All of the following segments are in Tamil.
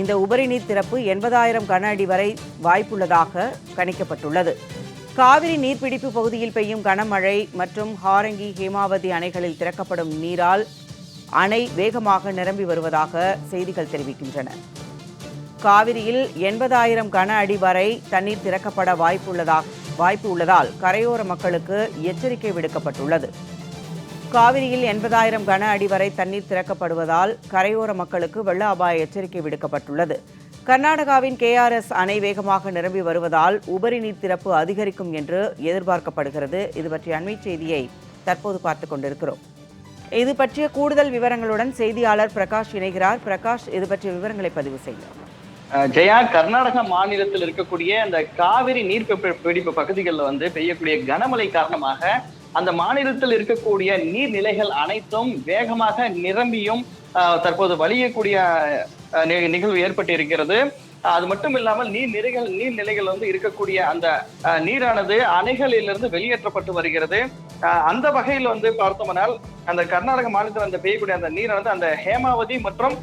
இந்த உபரி நீர் திறப்பு எண்பதாயிரம் கன அடி வரை வாய்ப்புள்ளதாக கணிக்கப்பட்டுள்ளது. காவிரி நீர்பிடிப்பு பகுதியில் பெய்யும் கனமழை மற்றும் ஹாரங்கி ஹேமாவதி அணைகளில் திறக்கப்படும் நீரால் அணை வேகமாக நிரம்பி வருவதாக செய்திகள் தெரிவிக்கின்றன. காவிரியில் எண்பதாயிரம் கன அடி வரை தண்ணீர் திறக்கப்பட வாய்ப்புள்ளதாக வாய்ப்பு உள்ளதால் கரையோர மக்களுக்கு எச்சரிக்கை விடுக்கப்பட்டுள்ளது. காவிரியில் எண்பதாயிரம் கன அடி வரை தண்ணீர் திறக்கப்படுவதால் கரையோர மக்களுக்கு வெள்ள அபாய எச்சரிக்கை விடுக்கப்பட்டுள்ளது. கர்நாடகாவின் கேஆர்எஸ் அணை வேகமாக நிரம்பி வருவதால் உபரி நீர் திறப்பு அதிகரிக்கும் என்று எதிர்பார்க்கப்படுகிறது. இது பற்றிய அண்மை செய்தியை தற்போது பார்த்துக் கொண்டிருக்கிறோம். இது பற்றிய கூடுதல் விவரங்களுடன் செய்தியாளர் பிரகாஷ் இணைகிறார். பிரகாஷ் இது பற்றிய விவரங்களை பதிவு செய்யலாம் ஜெயா கர்நாடக மாநிலத்தில் இருக்கக்கூடிய அந்த காவிரி நீர் பிடிப்பு பகுதிகளில் வந்து பெய்யக்கூடிய கனமழை காரணமாக அந்த மாநிலத்தில் இருக்கக்கூடிய நீர்நிலைகள் அனைத்தும் வேகமாக நிரம்பியும் தற்போது வலியக்கூடிய நிகழ்வு ஏற்பட்டு இருக்கிறது அது மட்டும் இல்லாமல் நீர் நிறைகள் நீர்நிலைகள் வந்து இருக்கக்கூடிய அந்த நீரானது அணைகளிலிருந்து வெளியேற்றப்பட்டு வருகிறது. அந்த வகையில் வந்து பார்த்தோம்னால் அந்த கர்நாடக மாநிலத்தில் அந்த பெய்யக்கூடிய அந்த நீரானது அந்த ஹேமாவதி மற்றும்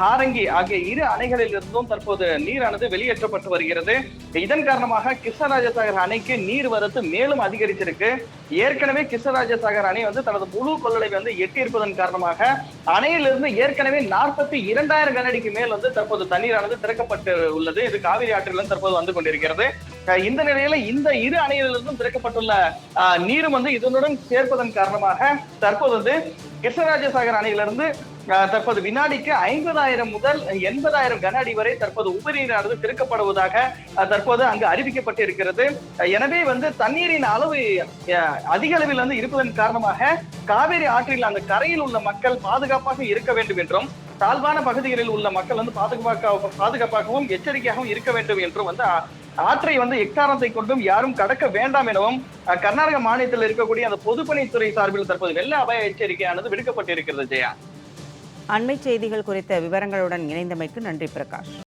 ஹாரங்கி ஆகிய இரு அணைகளில் இருந்தும் தற்போது நீரானது வெளியேற்றப்பட்டு வருகிறது. இதன் காரணமாக கிருஷ்ணராஜசாகர் அணைக்கு நீர் வரத்து மேலும் அதிகரிச்சிருக்கு. ஏற்கனவே கிருஷ்ணராஜசாகர் அணை வந்து தனது முழு கொள்ளளவை வந்து எட்டியிருப்பதன் காரணமாக அணையிலிருந்து ஏற்கனவே நாற்பத்தி இரண்டாயிரம் கனஅடிக்கு மேல் வந்து தற்போது தண்ணீரானது திறக்கப்பட்டு உள்ளது. இது காவிரி ஆற்றிலிருந்து தற்போது வந்து கொண்டிருக்கிறது. இந்த நிலையில இந்த இரு அணைகளிலிருந்தும் திறக்கப்பட்டுள்ள நீரும் வந்து இதனுடன் சேர்ப்பதன் காரணமாக தற்போது வந்து கிருஷ்ணராஜசாகர் அணையிலிருந்து தற்போது வினாடிக்கு ஐம்பதாயிரம் முதல் எண்பதாயிரம் கன அடி வரை தற்போது உபரிநீரானது திறக்கப்படுவதாக தற்போது அங்கு அறிவிக்கப்பட்டு இருக்கிறது எனவே வந்து தண்ணீரின் அளவு அஹ், அதிக அளவில் வந்து இருப்பதன் காரணமாக காவேரி ஆற்றில் அந்த கரையில் உள்ள மக்கள் பாதுகாப்பாக இருக்க வேண்டும் என்றும் தாழ்வான பகுதிகளில் உள்ள மக்கள் வந்து பாதுகாப்பாக பாதுகாப்பாகவும் எச்சரிக்கையாகவும் இருக்க வேண்டும் என்றும் வந்து ஆற்றை வந்து எக்காரணத்தை கொண்டும் யாரும் கடக்க வேண்டாம் எனவும் கர்நாடக மாநிலத்தில் இருக்கக்கூடிய அந்த பொதுப்பணித்துறை சார்பில் தற்போது வெள்ள அபாய எச்சரிக்கையானது விடுக்கப்பட்டிருக்கிறது ஜெயா. அண்மை செய்திகள் குறித்த விவரங்களுடன் இணைந்தமைக்கு நன்றி பிரகாஷ்.